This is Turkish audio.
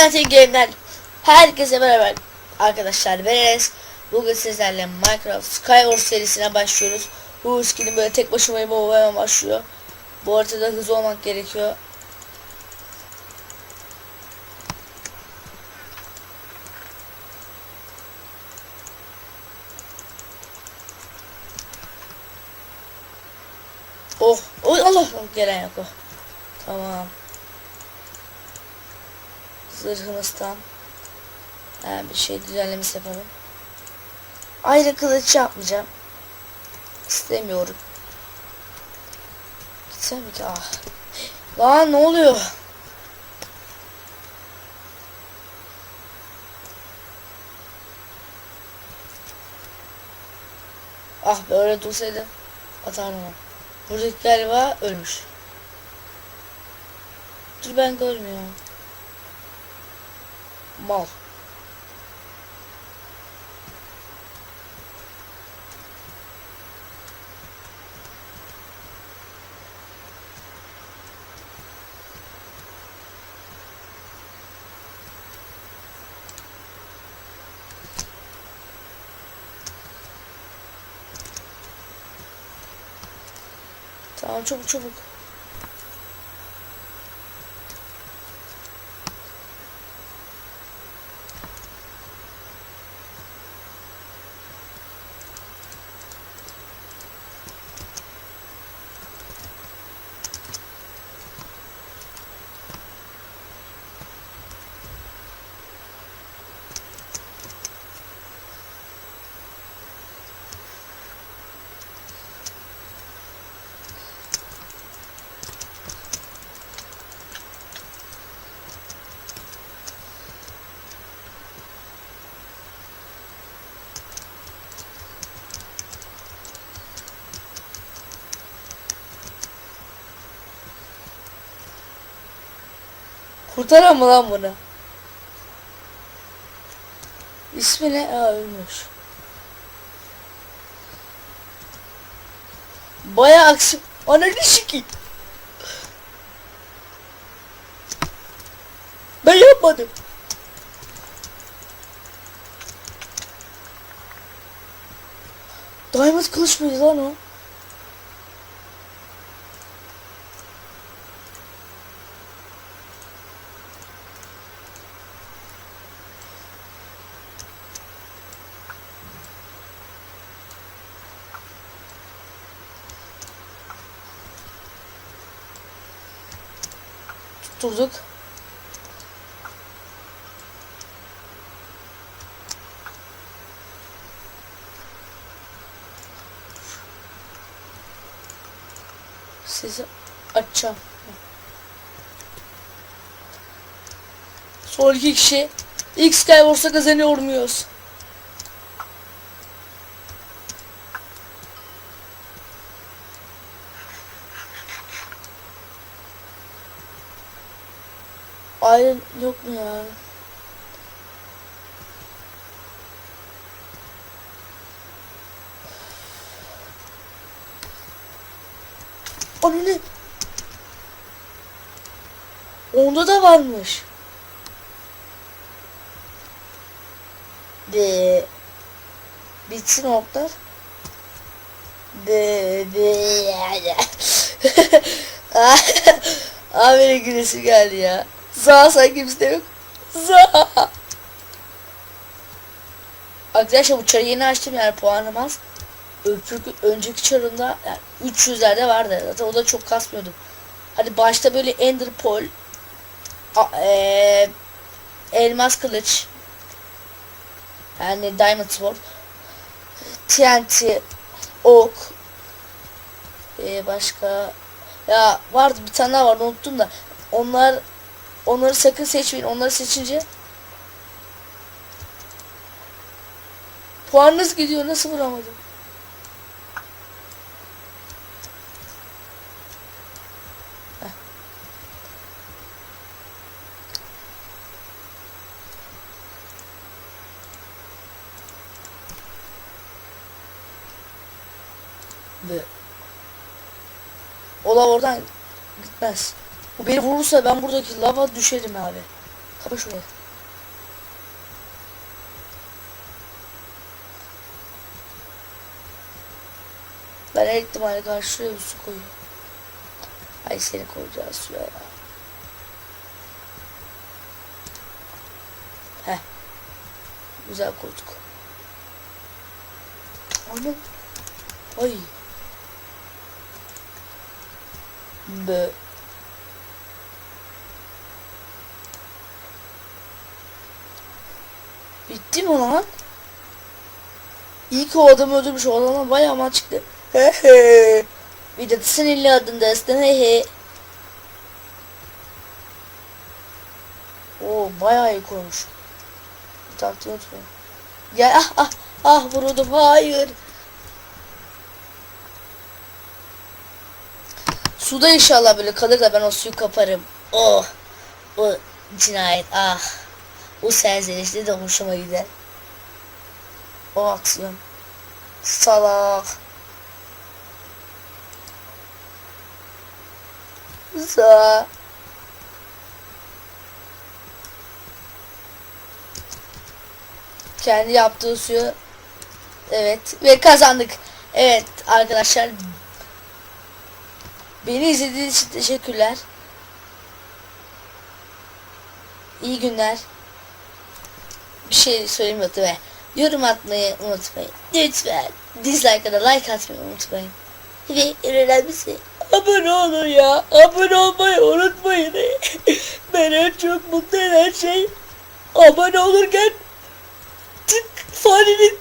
TNT Game'den herkese merhaba arkadaşlar. Ben Enes. Bugün sizlerle Minecraft Skywars serisine başlıyoruz. Bu skinin böyle tek başıma hemen başlıyor. Bu haritada hızlı olmak gerekiyor. Oh, oh Allah gelen yok oh. Tamam Zırhımız tam Ha, bir şey düzenlemesi yapalım. Ayrı kılıç yapmayacağım. İstemiyorum. Gitsem ki? Ah. Lan ne oluyor? Ah böyle dursaydı atardım. Buradaki galiba ölmüş. Dur ben görmüyorum. Mal. Tamam çabuk çabuk. Kurtaran mı lan bunu? İsmi ne? Aa ölmüş. Baya aksi... Ananı sikeyim. Ben yapmadım. Diamond kılıç mıydı lan o? Tutturduk. Sizi açacağım. Son kişi. X Skywars'a kazanıyor muyuz? Ayrı yok mu ya? Onu ne? Onda da varmış. De bitsin oklar. De de Abi gülesi geldi ya. Za sanki bizde yok. Za. Arkadaşlar bu çarı yeni açtım yani puanım az. Önceki, önceki çarımda yani 300'lerde vardı. Zaten o da çok kasmıyordum. Hadi başta böyle Ender Pearl, eee, elmas kılıç, yani Diamond Sword, TNT, ok, eee, başka ya vardı bir tane daha vardı unuttum da onlar onları sakın seçmeyin. Onları seçince puanınız gidiyor. Nasıl vuramadım? Heh. Ola oradan gitmez. Bu beni vurursa ben buradaki lava düşerim abi. Kapa şurayı. Ben her ihtimale karşı su koyuyorum. Ay seni koyacağız suya ya. Heh. Güzel koyduk. Anam. Ay. Bö. Bitti mi lan? İyi ki o adamı öldürmüş. O adamdan bayağı mal çıktı. He he. Bir de sinirli adında aslında he he. Oo bayağı iyi koymuş. Bu taktiği unutmayın. Gel ah ah ah vuruldum hayır. Suda inşallah böyle kalır da ben o suyu kaparım. Oh. O cinayet ah. O serzenişte de hoşuma gider. O aksiyon. Salak. Za. Kendi yaptığı suyu Evet ve kazandık. Evet arkadaşlar Beni izlediğiniz için teşekkürler. İyi günler. Bir şey söyleyeyim ve yorum atmayı unutmayın. Lütfen dislike'a da like atmayı unutmayın. Ve en önemlisi abone olun ya. Abone olmayı unutmayın. ben en çok mutlu eden şey abone olurken tık farenin